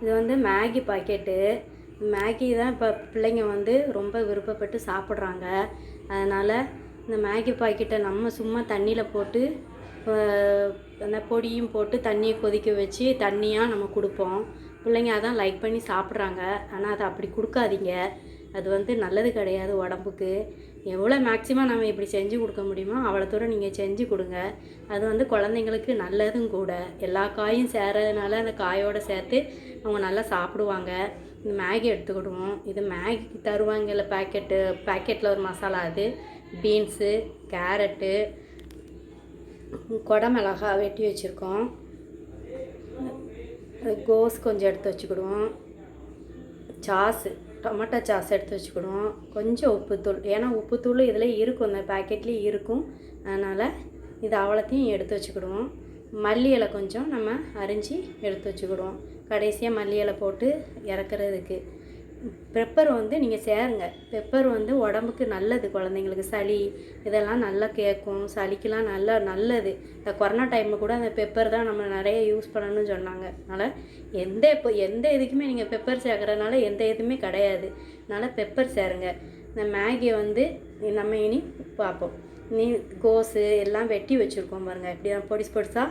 இது வந்து Maggi packet. Maggi தான் இப்போ பிள்ளைங்க வந்து ரொம்ப விருப்பப்பட்டு சாப்பிட்றாங்க. அதனால் இந்த மேகி பாக்கெட்டை நம்ம சும்மா தண்ணியில் போட்டு அந்த பொடியும் போட்டு தண்ணியை கொதிக்க வச்சு தண்ணியாக நம்ம கொடுப்போம். பிள்ளைங்க அதான் லைக் பண்ணி சாப்பிட்றாங்க. ஆனால் அதை அப்படி கொடுக்காதீங்க. அது வந்து நல்லது கிடையாது உடம்புக்கு. எவ்வளோ மேக்ஸிமம் நம்ம இப்படி செஞ்சு கொடுக்க முடியுமோ அவ்வளோ தூரம் நீங்கள் செஞ்சு கொடுங்க. அது வந்து குழந்தைங்களுக்கு நல்லதும் கூட. எல்லா காயும் சேரதுனால அந்த காயோடு சேர்த்து அவங்க நல்லா சாப்பிடுவாங்க. இந்த மேகி எடுத்துக்கிடுவோம். இது மேகி தருவாங்கல்ல பேக்கெட்டு பேக்கெட்டில் ஒரு மசாலா அது. பீன்ஸு கேரட்டு குடமிளகா வெட்டி வச்சுருக்கோம். கோஸ் கொஞ்சம் எடுத்து வச்சுக்கிடுவோம். சாஸு டொமேட்டோ சாஸ் எடுத்து வச்சுக்கிடுவோம் கொஞ்சம் உப்புத்தூள். ஏன்னா உப்புத்தூள் இதில் இருக்கும். இந்த பேக்கெட்லேயும் இருக்கும். அதனால் இது அவ்வளோத்தையும் எடுத்து வச்சுக்கிடுவோம். மல்லி இலை கொஞ்சம் நம்ம அரிஞ்சு எடுத்து வச்சுக்கிடுவோம். கடைசியாக மல்லி இலை போட்டு இறக்குறதுக்கு. பெப்பர் வந்து நீங்கள் சேருங்க. பெப்பர் வந்து உடம்புக்கு நல்லது குழந்தைங்களுக்கு சளி இதெல்லாம் நல்லா கேட்கும். சளிக்கெலாம் நல்லா நல்லது. இந்த கொரோனா டைமில் கூட அந்த பெப்பர் தான் நம்ம நிறைய யூஸ் பண்ணணும்னு சொன்னாங்க. அதனால் எந்த இப்போ எந்த இதுக்குமே நீங்கள் பெப்பர் சேர்க்குறதுனால எந்த இதுவுமே கிடையாது. அதனால் பெப்பர் சேருங்க. இந்த மேகியை வந்து நம்ம இனி பார்ப்போம். நீ கோஸு எல்லாம் வெட்டி வச்சுருக்கோம் பாருங்கள் இப்படி பொடிசு பொடிசாக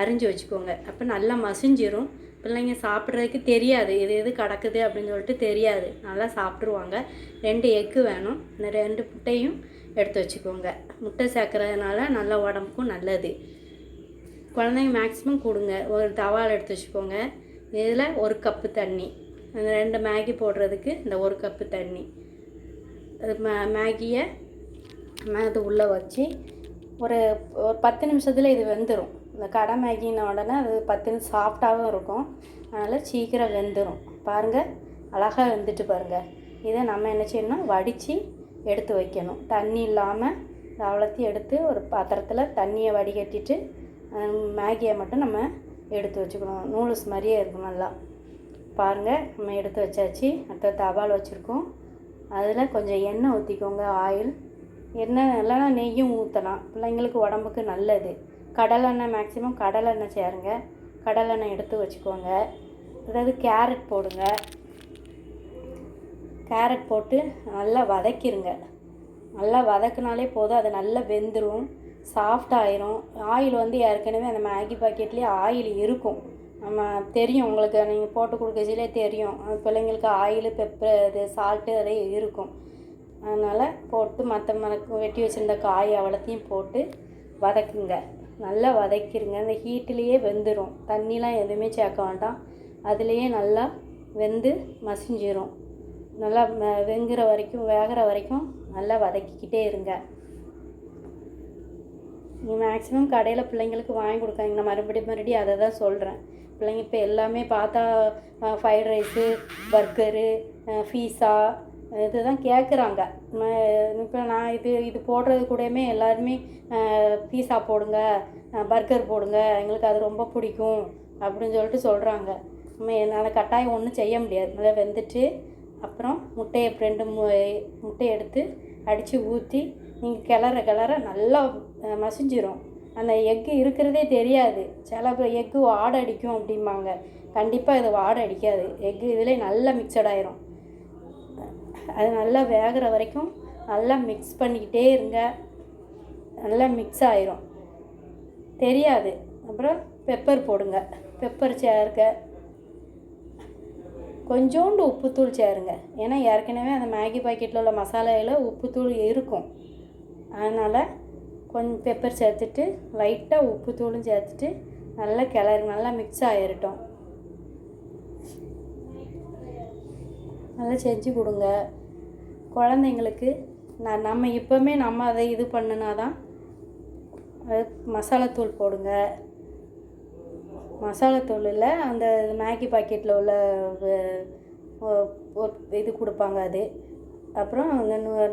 அரிஞ்சு வச்சுக்கோங்க. அப்போ நல்லா மசிஞ்சிரும். பிள்ளைங்க சாப்பிட்றதுக்கு தெரியாது. இது எது கிடக்குது அப்படின்னு சொல்லிட்டு தெரியாது. நல்லா சாப்பிட்ருவாங்க ரெண்டு எக்கு வேணும். இந்த ரெண்டு முட்டையும் எடுத்து வச்சுக்கோங்க. முட்டை சேர்க்குறதுனால நல்ல உடம்புக்கும் நல்லது. குழந்தைங்க மேக்ஸிமம் கொடுங்க. ஒரு தவால் எடுத்து வச்சுக்கோங்க. இதில் ஒரு கப்பு தண்ணி. அந்த ரெண்டு மேகி போடுறதுக்கு இந்த ஒரு கப்பு தண்ணி. அது மே மேகியை அது உள்ளே வச்சு ஒரு ஒரு பத்து நிமிஷத்தில் இது வெந்துடும் இந்த கடை மேகின உடனே அது பத்து நிமிஷம் சாஃப்டாகவும் இருக்கும். அதனால் சீக்கிரம் வெந்துடும் பாருங்கள் அழகாக வெந்துட்டு பாருங்கள் இதை நம்ம என்ன செய்யணும் வடித்து எடுத்து வைக்கணும். தண்ணி இல்லாமல் அவ்வளோத்தையும் எடுத்து ஒரு பாத்திரத்தில் தண்ணியை வடிகட்டிட்டு மேகியை மட்டும் நம்ம எடுத்து வச்சுக்கணும். நூடுல்ஸ் மாதிரியே இருக்கும் நல்லா. பாருங்கள் நம்ம எடுத்து வச்சாச்சு. அடுத்த தபால் வச்சுருக்கோம். அதில் கொஞ்சம் எண்ணெய் ஊற்றிக்கோங்க ஆயில். எண்ணெய் இல்லைன்னா நெய்யும் ஊற்றலாம் பிள்ளைங்களுக்கு உடம்புக்கு நல்லது. கடலெண்ணெய் மேக்ஸிமம் கடலெண்ணெய் சேருங்க. கடலெண்ணெய் எடுத்து வச்சுக்கோங்க. அதாவது கேரட் போடுங்க. கேரட் போட்டு நல்லா வதக்கிருங்க. நல்லா வதக்குனாலே போதும். அது நல்லா வெந்துடும் சாஃப்ட் ஆயிரும். ஆயில் வந்து ஏற்கனவே அந்த மேகி பாக்கெட்லேயே ஆயில் இருக்கும். நம்ம தெரியும் உங்களுக்கு. நீங்கள் போட்டு கொடுக்கச்சிலே தெரியும். பிள்ளைங்களுக்கு ஆயில் பெப்பர் இது சால்ட்டு அதே இருக்கும். அதனால் போட்டு மற்ற மரக்கு வெட்டி வச்சுருந்த காய் அவ்வளோத்தையும் போட்டு வதக்குங்க. நல்லா வதக்கிருங்க. அந்த ஹீட்டிலேயே வெந்துடும் தண்ணிலாம் எதுவுமே சேர்க்க வேண்டாம். அதுலேயே நல்லா வெந்து மசிஞ்சிரும். நல்லா வெங்குற வரைக்கும் வேகிற வரைக்கும் நல்லா வதக்கிக்கிட்டே இருங்க. நீ மேக்ஸிமம் கடையில் பிள்ளைங்களுக்கு வாங்கி கொடுக்காங்க நான் மறுபடியும் மறுபடியும் அதை தான் சொல்கிறேன் பிள்ளைங்க இப்போ எல்லாமே பார்த்தா ஃப்ரைட் ரைஸு பர்கரு பீஸா இதுதான் கேட்குறாங்க இப்போ நான் இது இது போடுறது கூடயுமே எல்லாருமே பீஸா போடுங்க பர்கர் போடுங்க எங்களுக்கு அது ரொம்ப பிடிக்கும் அப்படின்னு சொல்லிட்டு சொல்கிறாங்க நம்ம என்னால் கட்டாயம் ஒன்றும் செய்ய முடியாது. நல்லா வெந்துட்டு அப்புறம் முட்டையை ரெண்டு மு முட்டையை எடுத்து அடித்து ஊற்றி நீங்கள் கிளற கிளற நல்லா மசிஞ்சிரும். அந்த எக்கு இருக்கிறதே தெரியாது. சில எக்கு வாடை அடிக்கும் அப்படிம்பாங்க. கண்டிப்பாக இது வாடை அடிக்காது. எக்கு இதில் நல்லா மிக்சட் ஆயிரும். அது நல்லா வேகிற வரைக்கும் நல்லா மிக்ஸ் பண்ணிக்கிட்டே இருங்க. நல்லா மிக்ஸ் ஆயிரும். தெரியாது. அப்புறம் பெப்பர் போடுங்க. பெப்பர் சேர்க்க. கொஞ்சோண்டு உப்புத்தூள் சேருங்க. ஏன்னா ஏற்கனவே அந்த மேகி பாக்கெட்டில் உள்ள மசாலையில் உப்புத்தூள் இருக்கும். அதனால் கொஞ்சம் பெப்பர் சேர்த்துட்டு லைட்டாக உப்புத்தூளும் சேர்த்துட்டு நல்லா கிளறி நல்லா மிக்ஸ் ஆகிரட்டும் நல்லா செஞ்சு கொடுங்க. குழந்தைங்களுக்கு நான் நம்ம இப்போவுமே நம்ம அதை இது பண்ணுனா தான் மசாலாத்தூள் போடுங்க. மசாலாத்தூளில் அந்த மேகி பாக்கெட்டில் உள்ள இது கொடுப்பாங்க அது. அப்புறம்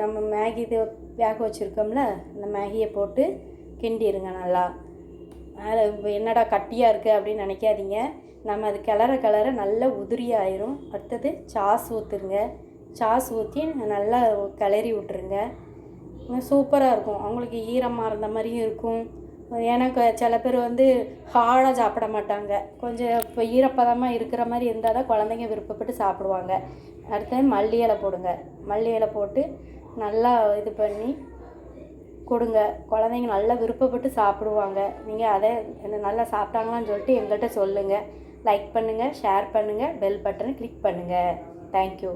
நம்ம மேகி இது வேக வச்சுருக்கோம்ல அந்த மேகியை போட்டு கிண்டிடுங்க நல்லா. அதில் என்னடா கட்டியாக இருக்குது அப்படின்னு நினைக்காதீங்க. நம்ம அது கிளற கிளற நல்லா உதிரியாயிரும். அடுத்தது சாஸ் ஊற்றுங்க சாஸ் ஊற்றி நல்லா கிளறி விட்ருங்க சூப்பராக இருக்கும். அவங்களுக்கு ஈரமாக இருந்த மாதிரியும் இருக்கும். ஏன்னா சில பேர் வந்து ஹார்டாக சாப்பிட மாட்டாங்க. கொஞ்சம் இப்போ ஈரப்பதமாக இருக்கிற மாதிரி இருந்தால் தான் குழந்தைங்க விருப்பப்பட்டு சாப்பிடுவாங்க. அடுத்தது மல்லி இலை போடுங்க. மல்லி இலை போட்டு நல்லா இது பண்ணி கொடுங்க. குழந்தைங்க நல்லா விருப்பப்பட்டு சாப்பிடுவாங்க. நீங்கள் அதை நல்லா சாப்பிட்டாங்களான்னு சொல்லிட்டு எங்கள்கிட்ட சொல்லுங்கள் லைக் பண்ணுங்கள் ஷேர் பண்ணுங்கள் பெல் பட்டனை கிளிக் பண்ணுங்கள் தேங்க்யூ